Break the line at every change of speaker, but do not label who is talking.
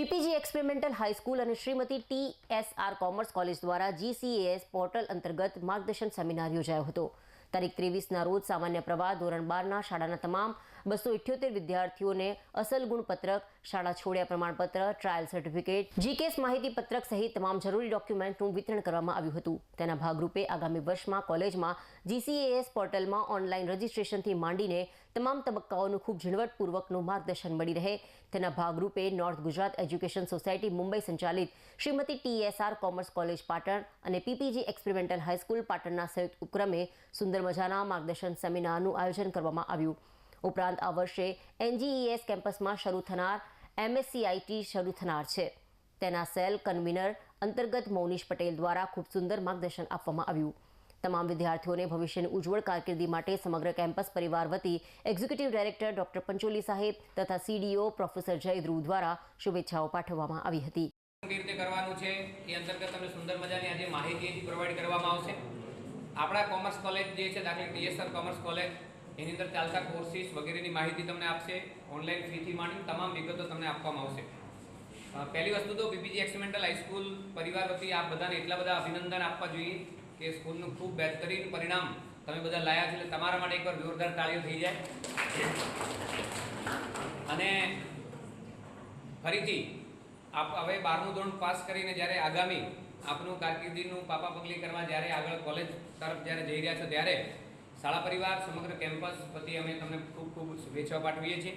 પીપીજી experimental high school અને Shrimati T S R commerce college દ્વારા GCAS portal અંતર્ગત માર્ગદર્શન સેમિનાર યોજાયો હતો. તારીખ ત્રેવીસના રોજ સામાન્ય પ્રવાહ ધોરણ બારના શાળાના તમામ બસો ઇઠ્યોતેર વિદ્યાર્થીઓને અસલ ગુણપત્રક શાળા છોડ્યા પ્રમાણપત્ર ટ્રાયલ સર્ટિફિકેટ જીકેસ માહિતી પત્રક સહિત તમામ જરૂરી ડોક્યુમેન્ટનું વિતરણ કરવામાં આવ્યું હતું. તેના ભાગરૂપે આગામી વર્ષમાં કોલેજમાં જીસીએએસ પોર્ટલમાં ઓનલાઈન રજીસ્ટ્રેશનથી માંડીને તમામ તબક્કાઓનું ખૂબ ઝીણવટપૂર્વકનું માર્ગદર્શન મળી રહે. તેના ભાગરૂપે north Gujarat education society Mumbai સંચાલિત Shrimati TSR commerce college Patan અને પીપીજી એક્સપેરિમેન્ટલ હાઈસ્કૂલ પાટણના સંયુક્ત ઉપક્રમે સુંદર મજાના માર્ગદર્શન સેમિનારનું આયોજન કરવામાં આવ્યું. ઉપરાંત આ વર્ષે એનજીઈએસ કેમ્પસમાં શરૂ થનાર એમએસસીઆઈટી શરૂ થનાર છે. તેના સેલ કન્વીનર અંતર્ગત મૌનીશ પટેલ દ્વારા ખૂબ સુંદર માર્ગદર્શન આપવામાં આવ્યું. તમામ વિદ્યાર્થીઓને ભવિષ્યની ઉજ્જવળ કારકિર્દી માટે સમગ્ર કેમ્પસ પરિવાર વતી એક્ઝિક્યુટિવ ડાયરેક્ટર ડોક્ટર પંચોલી સાહેબ તથા સીડીઓ પ્રોફેસર જય ધ્રુવ દ્વારા શુભેચ્છાઓ પાઠવવામાં આવી હતી.
કરવાનું છે? એ અંતર્ગત તમને સુંદર મજાની આજે માહિતી પ્રોવાઈડ કરવામાં આવશે. આપણા કોમર્સ કોલેજ જે છે, દાખલા ડીએસઆર કોમર્સ કોલેજ એની અંદર ચાલતા કોર્સીસ વગેરેની માહિતી તમને આપશે. ઓનલાઈન ફીથી માંડી તમામ વિગતો તમને આપવામાં આવશે. પહેલી વસ્તુ તો બીપીજી એક્સપેરિમેન્ટલ હાઈસ્કૂલ પરિવાર વતી આપ બધાને એટલા બધા અભિનંદન આપવા જોઈએ કે સ્કૂલનું ખૂબ બહેતરીન પરિણામ તમે બધા લાયા છે, એટલે તમારા માટે એકવાર જોરદાર તાળીઓ થઈ જાય. અને ફરીથી, આપ હવે બારમું ધોરણ પાસ કરીને જ્યારે આગામી આપનું કારકિર્દીનું પાપા પગલી કરવા જ્યારે આગળ કોલેજ તરફ જ્યારે જઈ રહ્યા છો ત્યારે શાળા પરિવાર સમગ્ર કેમ્પસ પ્રતિ અમે તમને ખૂબ ખૂબ શુભેચ્છાઓ પાઠવીએ છીએ.